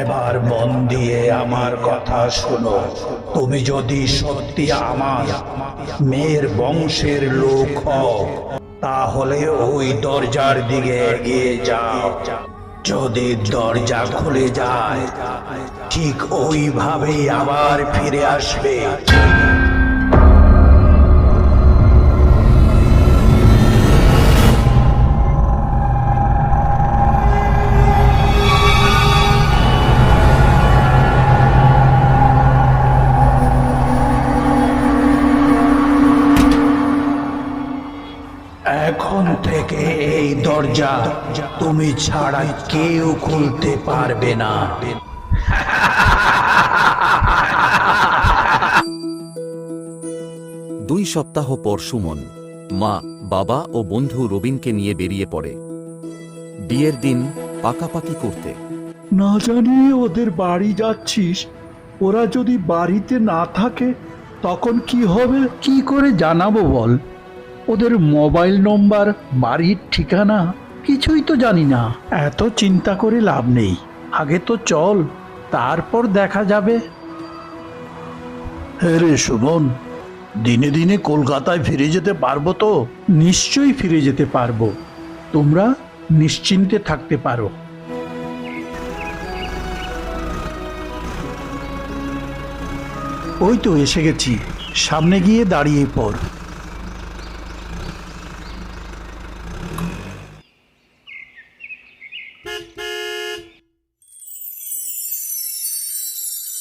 এবার মন দিয়ে আমার কথা শোনো। তুমি যদি সত্যি আমার মেয়ের বংশের লোক হও, তাহলে ওই দরজার দিকে এগিয়ে যাও। যদি দরজা খুলে যায়, ঠিক ওইভাবেই আবার ফিরে আসবে। দরজা তুমি ছাড়া কেউ খুলতে পারবে না। দুই সপ্তাহ পর সুমন মা বাবা ও বন্ধু রবিনকে নিয়ে বেরিয়ে পড়ে। বিয়ের দিন পাকাপাকি করতে। না জানি ওদের বাড়ি যাচ্ছিস। ওরা যদি বাড়িতে না থাকে তখন কি হবে? কি করে জানাব বল? ওদের মোবাইল নম্বর বাড়ির ঠিকানা কিছুই তো জানি না। এত চিন্তা করে লাভ নেই। আগে তো চল তারপর দেখা যাবে। রে সুমন দিনে দিনে কলকাতায় ফিরে যেতে পারব তো? নিশ্চয়ই ফিরে যেতে পারব। তোমরা নিশ্চিন্তে থাকতে পারো। ওই তো এসে গেছি। সামনে গিয়ে দাঁড়িয়ে পড়।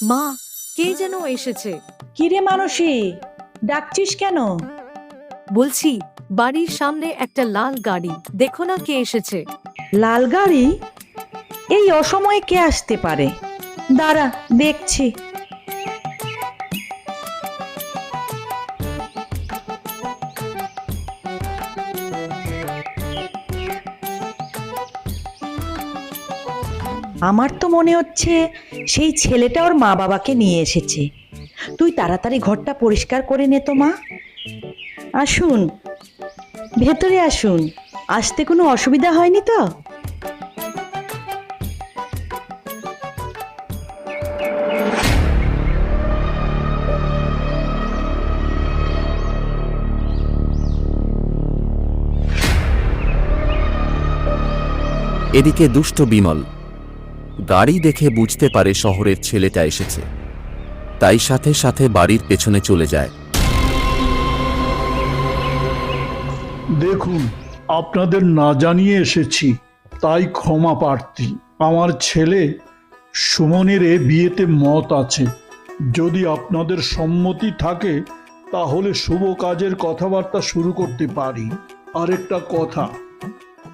মা কে যেন এসেছে? কিরে মানসী ডাকছিস কেন? বলছি বাড়ির সামনে একটা লাল গাড়ি দেখো না কে এসেছে। লাল গাড়ি? এই অসময়ে কে আসতে পারে? দাঁড়া দেখছি। আমার তো মনে হচ্ছে সেই ছেলেটা ওর মা বাবাকে নিয়ে এসেছে। তুই তাড়াতাড়ি ঘরটা পরিষ্কার করে নে তো, মা। আসুন। ভেতরে আসুন। আসতে কোনো অসুবিধা হয়নি তো? এদিকে দুষ্ট বিমল গাড়ি দেখে বুঝতে পারে শহরের ছেলেটা এসেছে। তাই সাথে সাথে বাড়ির পেছনে চলে যায়। দেখুন, আপনাদের না জানিয়ে এসেছি, তাই ক্ষমা প্রার্থী। আমার ছেলে সুমনের এ বিয়েতে মত আছে। যদি আপনাদের সম্মতি থাকে, তাহলে শুভ কাজের কথাবার্তা শুরু করতে পারি। আরেকটা কথা,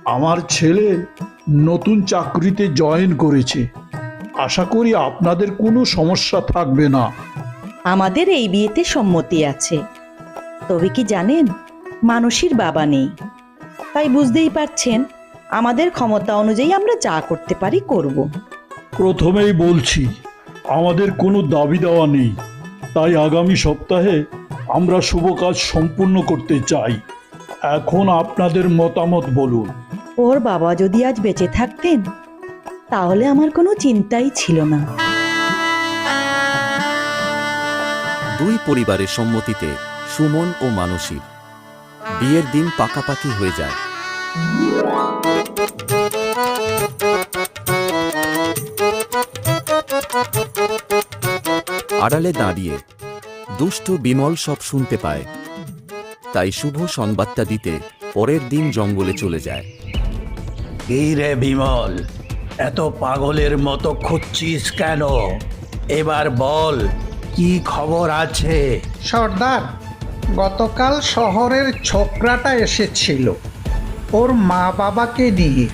আমার ছেলে নতুন চাকরিতে জয়েন করেছে। আশা করি আপনাদের কোনো সমস্যা থাকবে না। আমাদের এই বিয়েতে সম্মতি আছে। তবে কি জানেন মানুষের বাবা নেই। তাই বুঝতেই পারছেন আমাদের ক্ষমতা অনুযায়ী আমরা যা করতে পারি করব। প্রথমেই বলছি আমাদের কোনো দাবি দেওয়া নেই। তাই আগামী সপ্তাহে আমরা শুভ কাজ সম্পূর্ণ করতে চাই। এখন আপনাদের মতামত বলুন। ওর বাবা যদি আজ বেঁচে থাকতেন, তাহলে আমার কোনো চিন্তাই ছিল না। দুই পরিবারের সম্মতিতে সুমন ও মানসীর বিয়ের দিন পাকাপাকি হয়ে যায়। আড়ালে দাঁড়িয়ে দুষ্ট বিমল সব শুনতে পায়, তাই শুভ সংবাদটা দিতে পরের দিন জঙ্গলে চলে যায়। কি রে বিমল এত পাগলের মতো খুঁজছিস কেন এবার বল কি খবর আছে সর্দার গতকাল শহরের ছোকরাটা এসেছিল ওর মা বাবাকে নিয়ে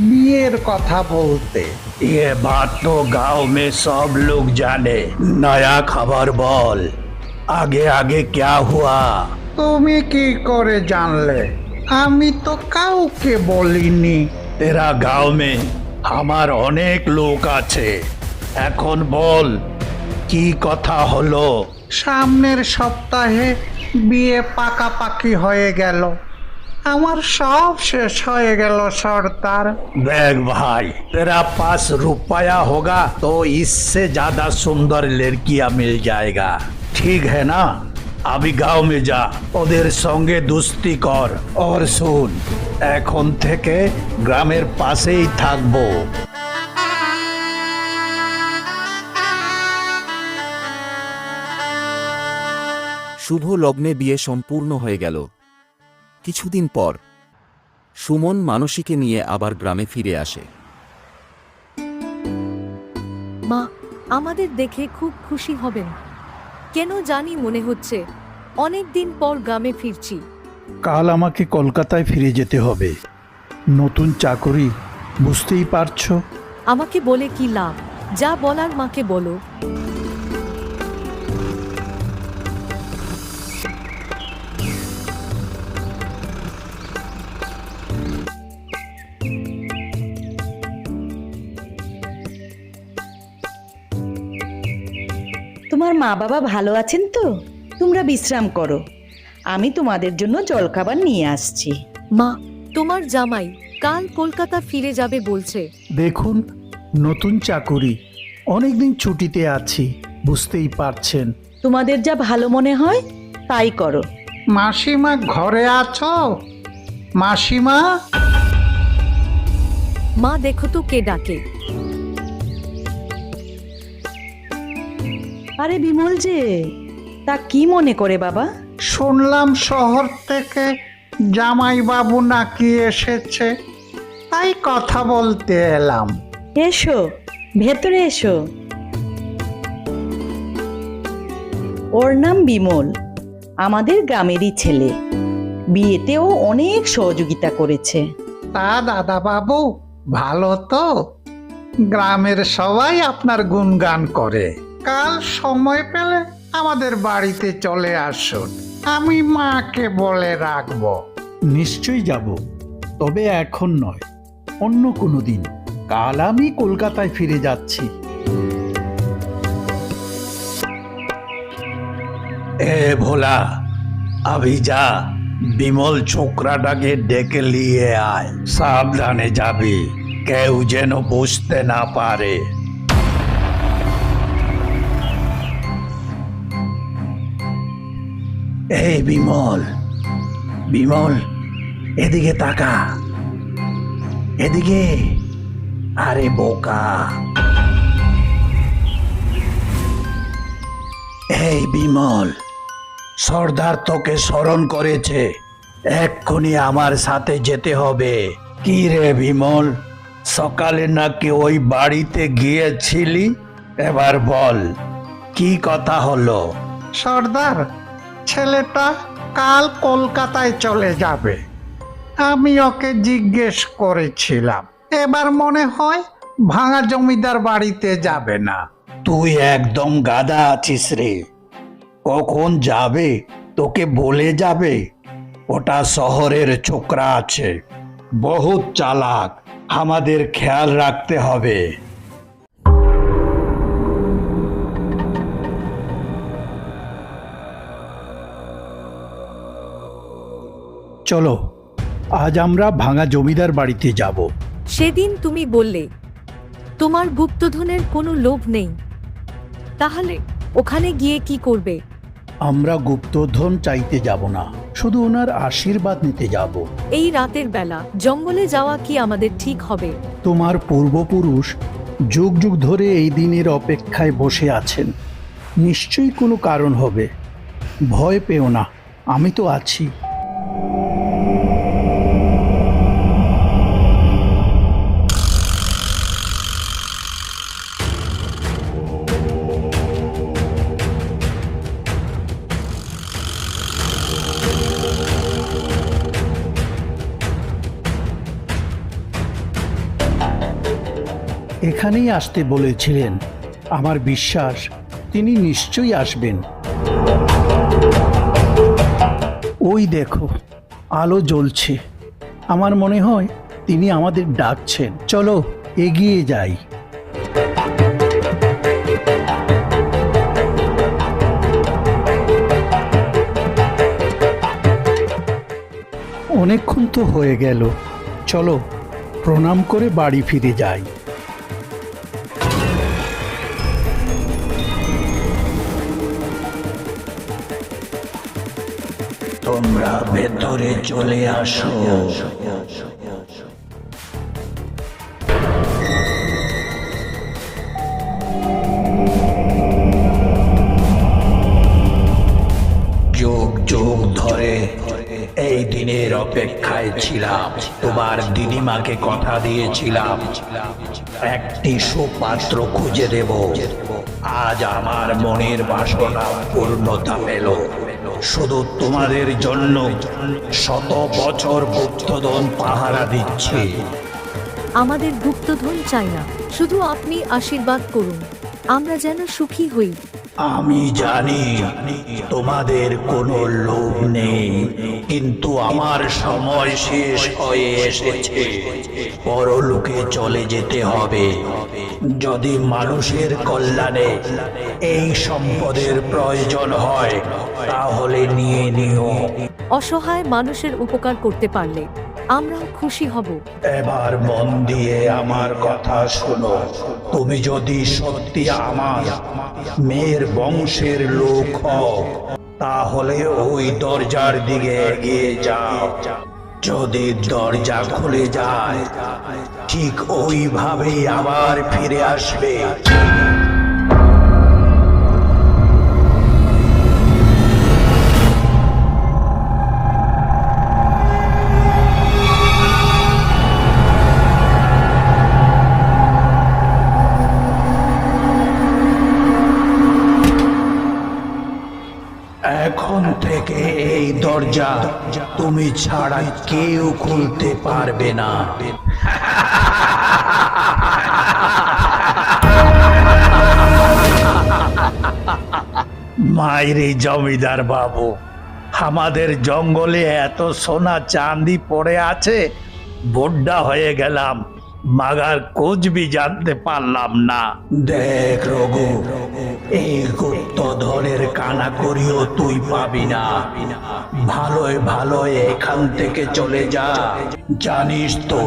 বিয়ের কথা বলতে ये बात तो गांव में सब लोग जाने नया खबर बोल आगे आगे क्या हुआ তুমি কি করে জানলে আমি তো কাউকে বলিনি तेरा गांव में আমার অনেক লোক আছে এখন বল কি কথা হলো সামনের সপ্তাহে বিয়ে পাকাপাকি হয়ে গেল আমার সব শেষ হয়ে গেল সর্দার देख भाई तेरा पास रुपया होगा तो इससे ज्यादा सुंदर लड़कियां मिल जाएगा ठीक है ना আমি গাঁও মে যা ওদের সঙ্গে দুস্তি কর। ওর শুন এখন থেকে গ্রামের পাশেই থাকব। শুভ লগ্নে বিয়ে সম্পূর্ণ হয়ে গেল। কিছুদিন পর সুমন মানসীকে নিয়ে আবার গ্রামে ফিরে আসে। মা আমাদের দেখে খুব খুশি হবেন। কেন জানি মনে হচ্ছে অনেক দিন পর গ্রামে ফিরছি। কাল আমাকে কলকাতায় ফিরে যেতে হবে। নতুন চাকরি বুঝতেই পারছ? আমাকে বলে কি লাভ? যা বলার মাকে বলো। মা বাবা ভালো আছেন তো? তোমরা বিশ্রাম করো। আমি তোমাদের জন্য জলখাবার নিয়ে আসছি। মা তোমার জামাই কাল কলকাতা ফিরে যাবে বলছে। দেখুন নতুন চাকরি। অনেকদিন ছুটিতে আছি বুঝতেই পারছেন। তোমাদের যা ভালো মনে হয় তাই করো। মাসিমা ঘরে আছো? মাসিমা? মা দেখো তো কে ডাকে। আরে বিমল যে তা কি মনে করে বাবা? শুনলাম শহর থেকে জামাইবাবু নাকি এসেছে। তাই কথা বলতে এলাম। এসো ভেতরে এসো। ওর নাম বিমল আমাদের গ্রামেরই ছেলে। বিয়েতেও অনেক সহযোগিতা করেছে। তা দাদা বাবু ভালো তো? গ্রামের সবাই আপনার গুণগান করে। কাল সময় পেলে আমাদের বাড়িতে চলে আসুন। আমি মাকে বলে রাখব। নিশ্চয়ই যাব তবে এখন নয় অন্য কোনো দিন। কাল আমি কলকাতায় ফিরে যাচ্ছি। এ ভোলা अभी যা বিমল ছোকরাটাকে ডেকে নিয়ে আয়। সাবধানে যাবি কেউ যেন বুঝতে না পারে। এই বিমল বিমল, এদিকে তাকা। এদিকে, আরে বোকা। এই বিমল, সর্দার তোকে স্মরণ করেছে। এক্ষুনি আমার সাথে যেতে হবে। কি রে বিমল, সকালে নাকি ওই বাড়িতে গিয়েছিলি? এবার বল, কি কথা হলো? সর্দার ছেলেটা কাল কলকাতায় চলে যাবে। আমি ওকে জিজ্ঞেস করেছিলাম, এবার মনে হয় ভাঙা জমিদার বাড়িতে যাবে না? তুই একদম গাদা আছিস রে। কখন যাবে, তোকে বলে যাবে? ওটা শহরের ছোকরা আছে। বহুত চালাক, আমাদের খেয়াল রাখতে হবে। চলো আজ আমরা ভাঙা জমিদার বাড়িতে যাব। সেদিন তুমি বললে তোমার গুপ্তধনের কোনো লোভ নেই। তাহলে ওখানে গিয়ে কি করবে? আমরা গুপ্তধন চাইতে যাব না শুধু ওনার আশীর্বাদ নিতে যাব। এই রাতের বেলা জঙ্গলে যাওয়া কি আমাদের ঠিক হবে? তোমার পূর্বপুরুষ যুগ যুগ ধরে এই দিনের অপেক্ষায় বসে আছেন। নিশ্চয়ই কোনো কারণ হবে। ভয় পেও না আমি তো আছি। এখানেই আসতে বলেছিলেন। আমার বিশ্বাস, তিনি নিশ্চয়ই আসবেন। ওই দেখো, আলো জ্বলছে। আমার মনে হয় তিনি আমাদের ডাকছেন। চলো, এগিয়ে যাই। অনেকক্ষণ তো হয়ে গেল। চলো, প্রণাম করে বাড়ি ফিরে যাই। তোমরা ভেতরে চলে আসো। যুগ যুগ ধরে এই দিনের অপেক্ষায় ছিলাম। তোমার দিদিমাকে কথা দিয়েছিলাম। একটি সুপাত্র খুঁজে দেব। আজ আমার মনের বাসনা পূর্ণতা পেল। শুধু তোমাদের জন্য শত বছর গুপ্তধন পাহারা দিচ্ছে। আমাদের গুপ্তধন চাই না শুধু আপনি আশীর্বাদ করুন। আমরা যেন সুখী হই। আমি জানি তোমাদের কোনো লোভ নেই কিন্তু আমার সময় শেষ হয়ে এসেছে। পরলোকে চলে যেতে হবে। যদি মানুষের কল্যাণে এই সম্পদের প্রয়োজন হয় তাহলে নিয়ে নিও। অসহায় মানুষের উপকার করতে পারলে আমরাও খুশি হব। এবার মন দিয়ে আমার কথা শোনো। তুমি যদি সত্যি আমার মেয়ের বংশের লোক হও তাহলে ওই দরজার দিকে এগিয়ে যাও। যদি দরজা খুলে যায় ঠিক ওইভাবেই আবার ফিরে আসবে। দরজা তুমি ছাড়া কেউ খুলতে পারবে না। মায়েরে জমিদার বাবু, আমাদের জঙ্গলে এত সোনা চাঁদি পড়ে আছে, বোড্ডা হয়ে গেলাম, মাগার কোচবি জানতে পারলাম না। দেখ রঘু ধনের কানা করিও তুই পাবি না। ভালোই ভালোই এখান থেকে চলে যা। জানিস তো,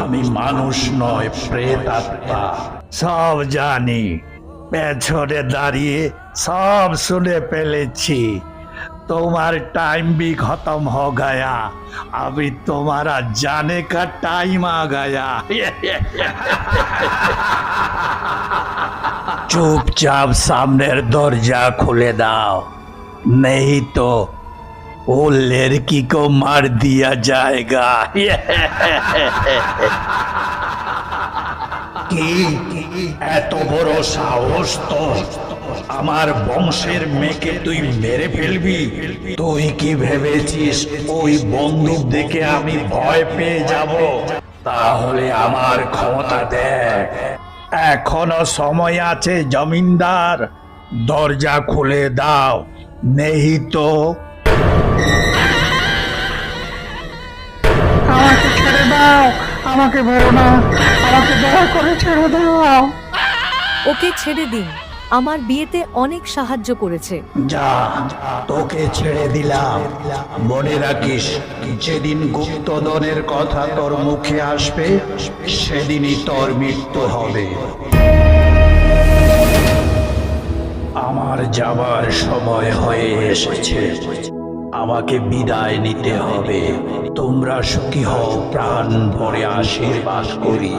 আমি মানুষ নয় প্রেত আত্মা সব জানি, পেছনে দাঁড়িয়ে সব শুনে ফেলেছি। तुम्हारे टाइम भी खत्म हो गया अभी तुम्हारा जाने का टाइम आ गया चुपचाप सामने दर्जा खुले दाओ नहीं तो वो लड़की को मार दिया जाएगा কি এত বড় সাহস তো আমার বংশের মেয়েকে তুই মেরে ফেলবি। তুই কি ভেবেছিস ওই বন্দুক দেখে আমি ভয় পেয়ে যাব? তাহলে আমার ক্ষমতা দেখ। এখনও সময় আছে জমিনদার। দরজা খুলে দাও নেই তো। আমাকে ছেড়ে দাও আমাকে বেরো না। আমাকে দয়া করে ছেড়ে দাও। ওকে ছেড়ে দিন। আমার বিয়েতে অনেক সাহায্য করেছে। যা তোকে ছেড়ে দিলাম। মনে রাখিস, যেদিন গুপ্তধনের কথা তোর মুখে আসবে, সেদিনই তোর মৃত্যু হবে। আমার যাবার সময় হয়ে এসেছে। আমাকে বিদায় নিতে হবে। তোমরা সুখী হও, প্রাণ ভরে আশীর্বাদ করি।